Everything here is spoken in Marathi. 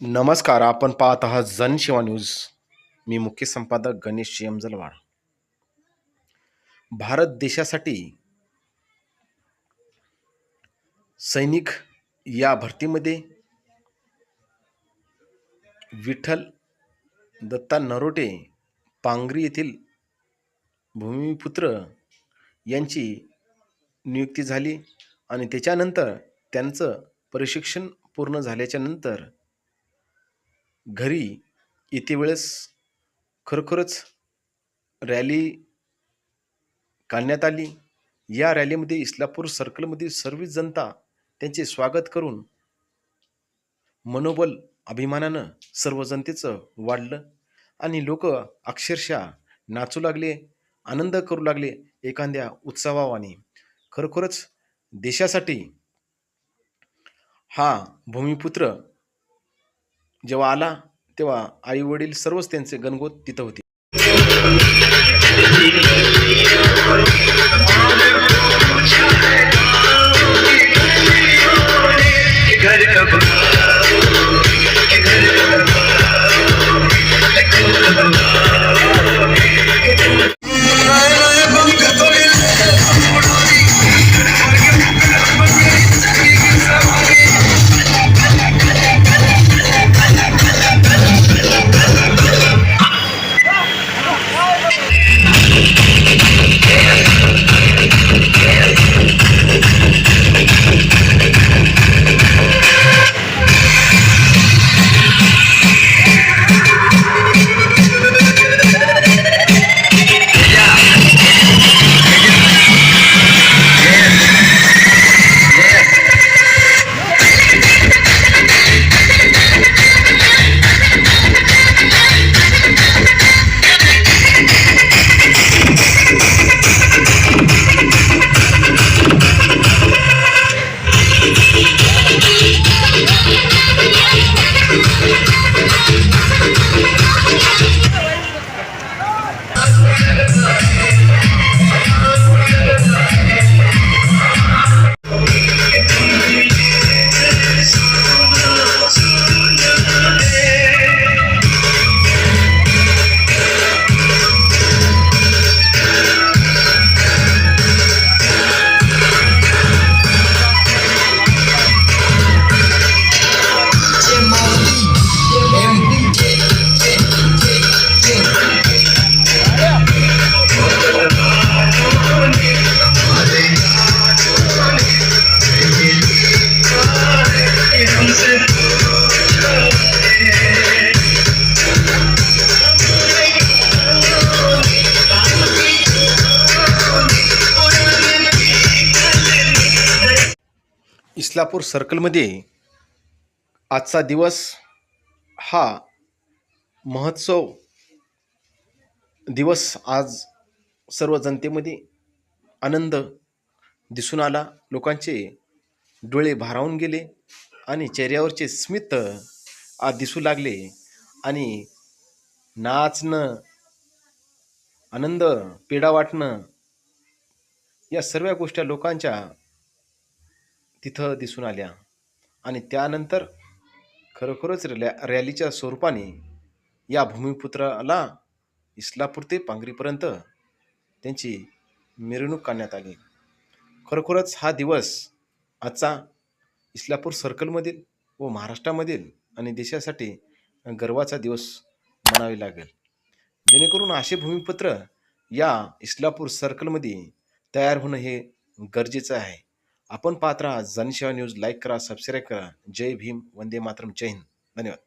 नमस्कार आपण पाहत आहात जनशिवा न्यूज. मी मुख्य संपादक गणेश एम जलवाड भारत देशासाठी सैनिक या भरतीमध्ये विठ्ठल दत्ता नरोटे पांगरी येथील भूमिपुत्र यांची नियुक्ती झाली आणि त्याच्यानंतर त्यांचं प्रशिक्षण पूर्ण झाल्याच्यानंतर घरी येते वेळेस खरोखरच रॅली काढण्यात आली. या रॅलीमध्ये इस्लापूर सर्कलमधील सर्व जनता त्यांचे स्वागत करून मनोबल अभिमानानं सर्व जनतेचं वाढलं आणि लोक अक्षरशः नाचू लागले आनंद करू लागले एखाद्या उत्सवावाने. खरोखरच देशासाठी हा भूमिपुत्र जेव्हा आला तेव्हा आई वडील सर्वच त्यांचे गणगोत तिथं होते. इस्लापूर सर्कलमध्ये आजचा दिवस हा महोत्सव दिवस आज सर्व जनतेमध्ये आनंद दिसून आला. लोकांचे डोळे भारावून गेले आणि चेहऱ्यावरचे स्मित आज दिसू लागले आणि नाचणं आनंद पेढा वाटणं या सर्व गोष्टी लोकांच्या तिथं दिसून आल्या. आणि त्यानंतर खरोखरच रॅ रॅलीच्या स्वरूपाने या भूमिपुत्राला इस्लापूर ते पांगरीपर्यंत त्यांची मिरवणूक काढण्यात आली. खरोखरच हा दिवस आजचा इस्लापूर सर्कलमधील व महाराष्ट्रामधील आणि देशासाठी गर्वाचा दिवस म्हणावे लागेल. जेणेकरून असे भूमिपुत्र या इस्लापूर सर्कलमध्ये तयार होणं हे गरजेचं आहे. आपण पाहत राहा जनसेवा न्यूज लाईक करा सबस्क्राईब करा. जय भीम वंदे मातरम. जय हिंद. धन्यवाद.